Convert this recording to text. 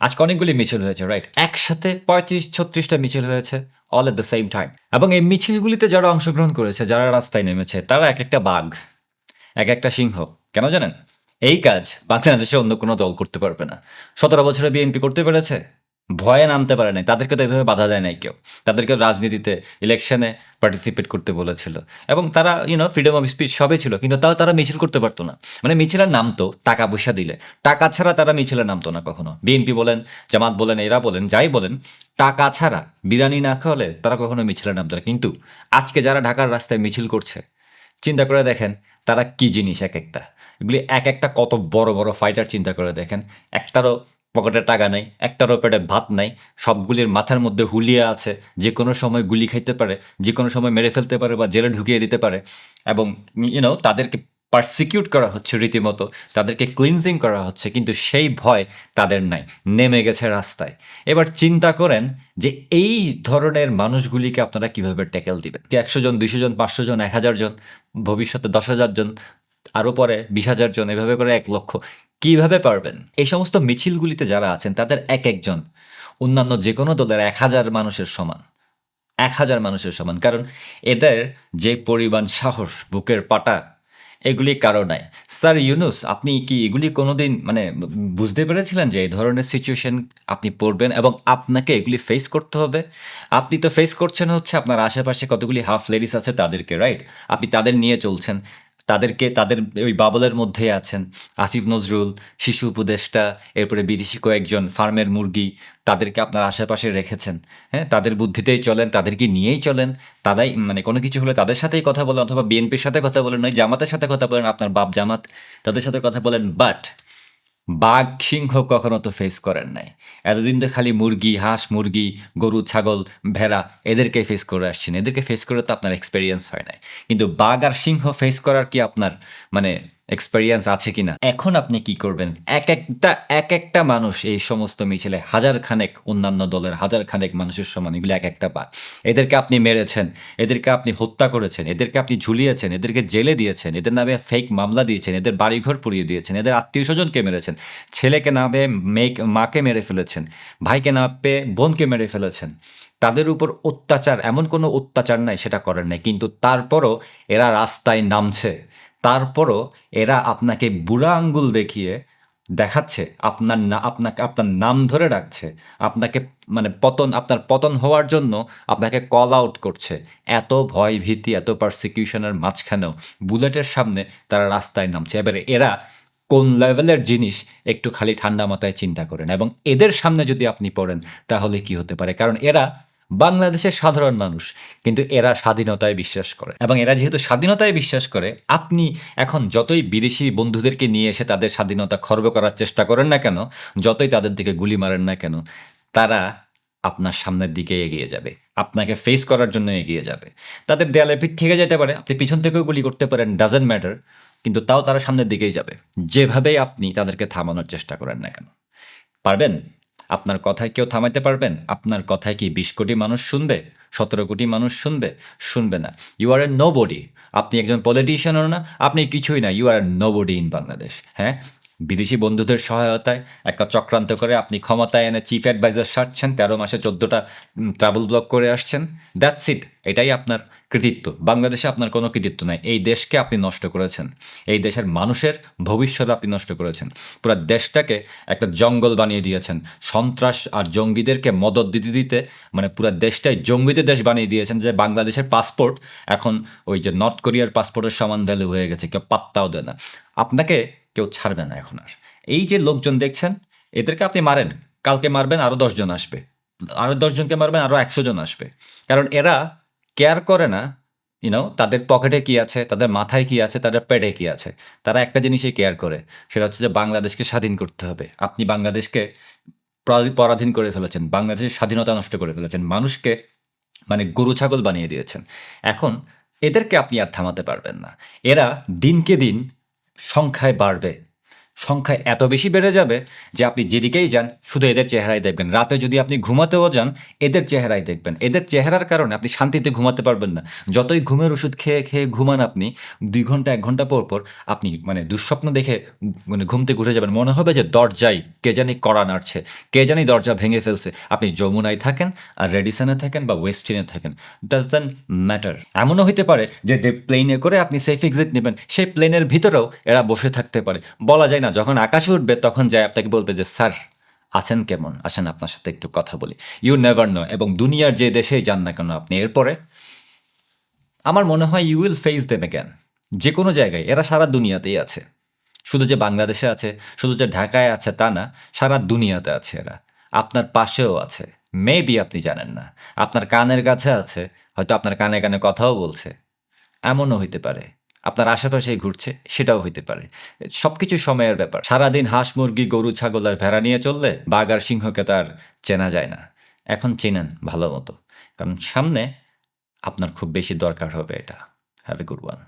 আজকে অনেকগুলি মিছিল হয়েছে রাইট একসাথে পঁয়ত্রিশ, ছত্রিশটা মিছিল হয়েছে all at the same time এবং এই মিছিলগুলিতে যারা অংশগ্রহণ করেছে, যারা রাস্তায় নেমেছে, তারা এক একটা বাঘ, এক একটা সিংহ, কেন জানেন? এই কাজ বাংলাদেশে অন্য কোনো দল করতে পারবে না। সতেরো বছরে বিএনপি করতে পেরেছে ভয়ে নামতে পারে নাই। তাদেরকে তো এভাবে বাধা দেয় নাই কেউ। তাদেরকে রাজনীতিতে ইলেকশনে পার্টিসিপেট করতে বলেছিল। এবং তারা ইউনো ফ্রিডম অফ স্পিচ সবই ছিল, কিন্তু তাও তারা মিছিল করতে পারতো না। মানে মিছিলের নামতো, টাকা পয়সা দিলে। টাকা ছাড়া তারা মিছিলে নামতো না কখনো। বিএনপি বলেন, জামাত বলেন, এরা বলেন, যাই বলেন, টাকা ছাড়া বিরিয়ানি না খাওয়ালে তারা কখনো মিছিলে নামতো না। কিন্তু আজকে যারা ঢাকার রাস্তায় মিছিল করছে, চিন্তা করে দেখেন তারা কি জিনিস এক একটা। এগুলি এক একটা কত বড় বড় ফাইটার চিন্তা করে দেখেন। একটারও পকেটে টাকা নেই, একটারও পেটে ভাত নাই, সবগুলির মাথার মধ্যে হুলিয়া আছে, যে কোনো সময় গুলি খাইতে পারে, যে কোনো সময় মেরে ফেলতে পারে বা জেলে ঢুকিয়ে দিতে পারে। এবং ইউনো তাদেরকে পারসিকিউট করা হচ্ছে রীতিমতো, তাদেরকে ক্লিনজিং করা হচ্ছে, কিন্তু সেই ভয় তাদের নাই, নেমে গেছে রাস্তায়। এবার চিন্তা করেন যে এই ধরনের মানুষগুলিকে আপনারা কীভাবে ট্যাকেল দিবেন? একশো জন, দুইশো জন, পাঁচশো জন, এক হাজার জন, ভবিষ্যতে দশ হাজার জন, আরও পরে বিশ হাজার জন, এভাবে করে এক লক্ষ কীভাবে পারবেন? এই সমস্ত মিছিলগুলিতে যারা আছেন, তাদের এক একজন। অন্যান্য যে কোনো দলের এক হাজার মানুষের সমান। এক হাজার মানুষের সমান। কারণ এদের যে পরিমাণ সাহস, বুকের পাটা, এগুলি কারও নাই। স্যার ইউনুস, আপনি কি এগুলি কোনোদিন মানে বুঝতে পেরেছিলেন যে এই ধরনের সিচুয়েশন আপনি পড়বেন এবং আপনাকে এগুলি ফেস করতে হবে? আপনি তো ফেস করছেন হচ্ছে আপনার আশেপাশে কতগুলি হাফ লেডিস আছে তাদেরকে রাইট আপনি তাদের নিয়ে চলছেন। তাদেরকে, তাদের ওই বাবলের মধ্যে আছেন আসিফ নজরুল, শিশু উপদেষ্টা, এরপরে বিদেশি কয়েকজন ফার্মের মুরগি, তাদেরকে আপনার আশেপাশে রেখেছেন। হ্যাঁ তাদের বুদ্ধিতেই চলেন, তাদেরকে নিয়েই চলেন। তারাই মানে কোনো কিছু হলে তাদের সাথেই কথা বলেন অথবা বিএনপির সাথে কথা বলেন ওই জামাতের সাথে কথা বলেন, আপনার বাপ জামাত তাদের সাথে কথা বলেন। বাট বাঘ সিংহ কখনো তো ফেস করেন নাই। এতদিন তো খালি মুরগি, হাঁস, মুরগি, গরু, ছাগল, ভেড়া এদেরকে ফেস করে আসছেন। এদেরকে ফেস করে তো আপনার এক্সপেরিয়েন্স হয় নাই। কিন্তু বাঘ আর সিংহ ফেস করার কি আপনার মানে এক্সপেরিয়েন্স আছে কি না এখন আপনি কি করবেন? এক একটা এক একটা মানুষ, এই সমস্ত মিছিলে হাজার খানেক অন্যান্য দলের হাজার খানেক মানুষের সমান, এগুলো এক একটা পা এদেরকে আপনি মেরেছেন, এদেরকে আপনি হত্যা করেছেন, এদেরকে আপনি ঝুলিয়েছেন, এদেরকে জেলে দিয়েছেন, এদের নামে ফেক মামলা দিয়েছেন, এদের বাড়িঘর পুড়িয়ে দিয়েছেন, এদের আত্মীয় স্বজনকে মেরেছেন, ছেলেকে নামে পেয়ে মেয়ে মাকে মেরে ফেলেছেন, ভাইকে না পেয়ে বোনকে মেরে ফেলেছেন। তাদের উপর অত্যাচার, এমন কোনো অত্যাচার নাই, সেটা করেন নাই। কিন্তু তারপরও এরা রাস্তায় নামছে। তারপরও এরা আপনাকে বুড়া আঙ্গুল দেখিয়ে দেখাচ্ছে, আপনার না, আপনাকে, আপনার নাম ধরে রাখছে আপনাকে মানে পতন, আপনার পতন হওয়ার জন্য আপনাকে কল আউট করছে। এত ভয়, ভীতি, এত পারসিকিউশনের মাঝখানেও বুলেটের সামনে তারা রাস্তায় নামছে। এবারে এরা কোন লেভেলের জিনিস একটু খালি ঠান্ডা মাথায় চিন্তা করেন। এবং এদের সামনে যদি আপনি পড়েন, তাহলে কি হতে পারে? কারণ এরা বাংলাদেশের সাধারণ মানুষ, কিন্তু এরা স্বাধীনতায় বিশ্বাস করে। এবং এরা যেহেতু স্বাধীনতায় বিশ্বাস করে, আপনি এখন যতই বিদেশি বন্ধুদেরকে নিয়ে এসে তাদের স্বাধীনতা খর্ব করার চেষ্টা করেন না কেন, যতই তাদের দিকে গুলি মারেন না কেন, তারা আপনার সামনের দিকে এগিয়ে যাবে। আপনাকে ফেস করার জন্য এগিয়ে যাবে। তাদের দেয়ালে পিঠ থেকে যেতে পারে, আপনি পিছন থেকেও গুলি করতে পারেন ডাজেন্ট ম্যাটার কিন্তু তাও তারা সামনের দিকেই যাবে। যেভাবেই আপনি তাদেরকে থামানোর চেষ্টা করেন না কেন। পারবেন? আপনার কথায় কেউ থামাইতে পারবেন? আপনার কথায় কি বিশ কোটি মানুষ শুনবে? সতেরো কোটি মানুষ শুনবে? শুনবে না। You are a nobody আপনি একজন পলিটিশিয়ানও না। আপনি কিছুই না। You are a nobody in Bangladesh হ্যাঁ? বিদেশি বন্ধুদের সহায়তায় একটা চক্রান্ত করে আপনি ক্ষমতায় এনে চিফ অ্যাডভাইজার সারছেন, তেরো মাসে চোদ্দোটা ট্রাভেল ব্লক করে আসছেন। দ্যাটস ইট এটাই আপনার কৃতিত্ব। বাংলাদেশে আপনার কোনো কৃতিত্ব নাই। এই দেশকে আপনি নষ্ট করেছেন। এই দেশের মানুষের ভবিষ্যৎ আপনি নষ্ট করেছেন। পুরো দেশটাকে একটা জঙ্গল বানিয়ে দিয়েছেন। সন্ত্রাস আর জঙ্গিদেরকে মদত দিতে দিতে মানে পুরো দেশটাই জঙ্গিদের দেশ বানিয়ে দিয়েছেন যে বাংলাদেশের পাসপোর্ট এখন ওই যে নর্থ কোরিয়ার পাসপোর্টের সমান ভ্যালু হয়ে গেছে, কেউ পাত্তাও দেয় না। আপনাকে কেউ ছাড়বে না এখন আর। এই যে লোকজন দেখছেন, এদেরকে আপনি মারেন, কালকে মারবেন আরও দশজন আসবে। আরও দশজনকে মারবেন আরও একশো জন আসবে। কারণ এরা কেয়ার করে না ইউনো তাদের পকেটে কি আছে, তাদের মাথায় কি আছে, তাদের পেটে কি আছে। তারা একটা জিনিসই কেয়ার করে, সেটা হচ্ছে যে বাংলাদেশকে স্বাধীন করতে হবে। আপনি বাংলাদেশকে পরাধীন করে ফেলেছেন, বাংলাদেশের স্বাধীনতা নষ্ট করে ফেলেছেন, মানুষকে মানে গরু ছাগল বানিয়ে দিয়েছেন। এখন এদেরকে আপনি আর থামাতে পারবেন না। এরা দিনকে দিন সংখ্যায় বাড়বে। সংখ্যা এত বেশি বেড়ে যাবে যে আপনি যেদিকেই যান, শুধু এদের চেহারাই দেখবেন। রাতে যদি আপনি ঘুমাতেও যান, এদের চেহারাই দেখবেন। এদের চেহারার কারণে আপনি শান্তিতে ঘুমাতে পারবেন না। যতই ঘুমের ওষুধ খেয়ে খেয়ে ঘুমান আপনি, দুই ঘণ্টা, এক ঘণ্টা পর পর আপনি মানে দুঃস্বপ্ন দেখে মানে ঘুমতে ঘুরে যাবেন। মনে হবে যে দরজায় কে জানি কড়া নাড়ছে, কে জানি দরজা ভেঙে ফেলছে। আপনি যমুনায় থাকেন আর রেডিসনে থাকেন বা ওয়েস্টিনে থাকেন। ডাজ দ্যান ম্যাটার এমনও হতে পারে যে যে প্লেনে করে আপনি সেফ এক্সিট নেবেন, সেই প্লেনের ভিতরেও এরা বসে থাকতে পারে। বলা যায় না, যখন আকাশে উঠবে তখন যায় আপনাকে বলবে যে, স্যার, আছেন কেমন? আসেন আপনার সাথে একটু কথা বলি। ইউ নেভার নো এবং দুনিয়ার যে দেশেই যান না কেন আপনি, এরপরে আমার মনে হয় you will face them again যে কোনো জায়গায়, এরা সারা দুনিয়াতেই আছে। শুধু যে বাংলাদেশে আছে, শুধু যে ঢাকায় আছে তা না, সারা দুনিয়াতে আছে এরা। আপনার পাশেও আছে। মেবি আপনি জানেন না। আপনার কানের কাছে আছে, হয়তো আপনার কানে কানে কথাও বলছে। এমনও হইতে পারে। আপনার আশেপাশেই ঘুরছে, সেটাও হইতে পারে। সব কিছু সময়ের ব্যাপার। সারাদিন হাঁস, মুরগি, গরু, ছাগল আর ভেড়া নিয়ে চললে বাঘ আর সিংহকে তার চেনা যায় না। এখন চেনেন ভালো মতো। কারণ সামনে আপনার খুব বেশি দরকার হবে এটা। Have a good one